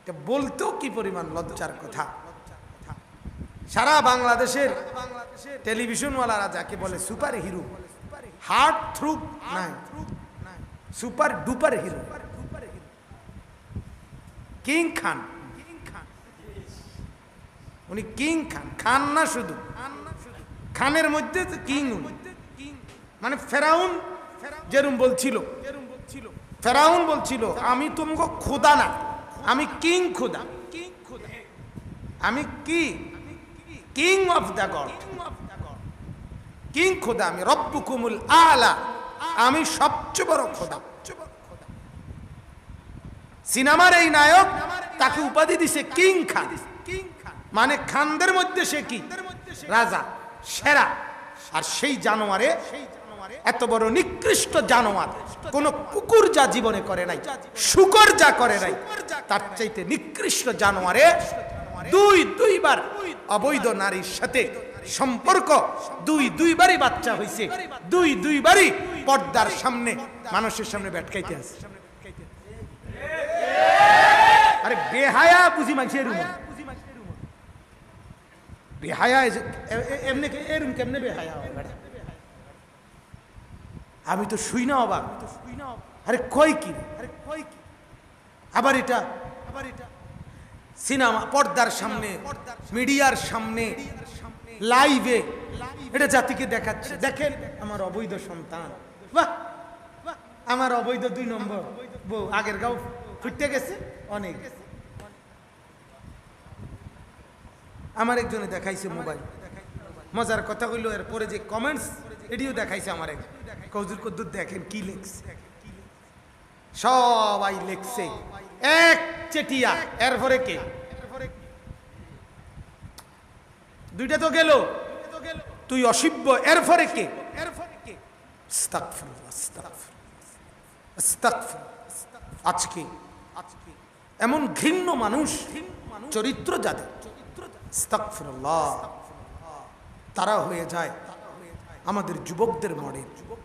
এটা বলতেও কি পরিমাণ লজ্জার কথা? সারা বাংলাদেশের টেলিভিশনওয়ালারা যাকে বলে সুপার হিরো হার্ট থ্রু নাই, super duper hero. King Khan. উনি কিং খান খান না শুধু। খানের মধ্যে কিং। মানে ফেরাউন যেরম বলছিল, ফেরাউন বলছিল, আমি তোমাকে খোদা না। আমি কিং খোদা। আমি কি? King of the God king খোদা আমি, রব্বুকুমুল আলা। আমি সবচেয়ে বড় খোদা। সিনেমার এই নায়ক তাকে উপাধি দিছে কিং খান। মানে খানদের মধ্যে সে কি? রাজা, সেরা। আর সেই জানোয়ারে এত বড় নিকৃষ্ট জানোয়ার, কোন কুকুর যা জীবনে করে নাই, শুকর যা করে নাই, তার চাইতে নিকৃষ্ট জানোয়ারে দুই, দুইবার অবৈধ নারীর সাথে সম্পর্ক, দুই, দুইবারই বাচ্চা হয়েছে দুই, দুইবারই পর্দার সামনে মানুষের সামনে ব্যাটকাইতে আছে আরে বেহায়া বুঝি মানুষের রুম বেহায়া এমনি এরম কেমনে বেহায়া হয়? আমি তো শুই না অবাক আরে কই কি আরে কই কি? আবার এটা আবার এটা। সিনেমা পর্দার সামনে মিডিয়ার সামনে লাইভে। এটা জাতিকে দেখাচ্ছে। দেখেন আমার অবৈধ সন্তান। বাহ আমার অবৈধ দুই নম্বর বউ। আগের গাও ফুটতে গেছে? অনেক। আমার একজনে দেখাইছে মোবাইল। মজার কথা হইল এর পরে যে কমেন্টস এটিও দেখাইছে আমার এক কৌজুর কদ্দুর দেখেন কি লেখছে? সবাই লেখছে। এক চেটিয়া এর পরে কে? দুইটা তো গেল। তুই অসিব্য এর পরে কে। আজকে এমন ঘৃণ্য মানুষ চরিত্র যাদের আস্তাগফিরুল্লাহ, তারা হয়ে যায়। আমাদের যুবকদের মডেল।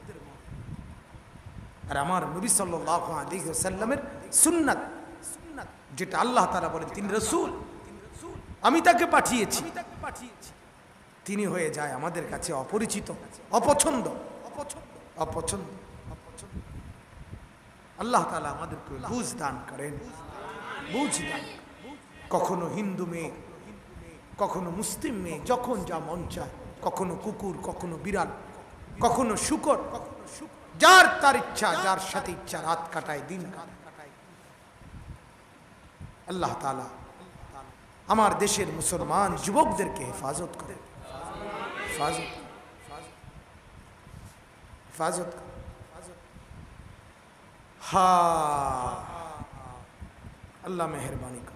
আর আমার নবী সাল্লাল্লাহু আলাইহি ওয়াসাল্লামের সুন্নাত, যেটা আল্লাহ তাআলা বলেন, তিনি রাসূল। আমি তাকে পাঠিয়েছি। তিনি হয়ে যায় আমাদের কাছে অপরিচিত, অপছন্দ। অপছন্দ। আল্লাহ তাআলা আমাদেরকে বুঝ দান করেন। বুঝ দান। কখনো হিন্দু মেয়ে, কখনো মুসলিম মেয়ে, যখন যা মন চায়। কখনো কুকুর, কখনো বিড়াল, কখনো শুকর যার তার ইচ্ছা, যার সাথে ইচ্ছা রাত কাটায়, দিন আল্লাহ তাআলা আমার দেশের মুসলমান যুবকদেরকে হেফাজত করে। হেফাজত হেফাজত হা, আল্লাহ মেহরবানি করে।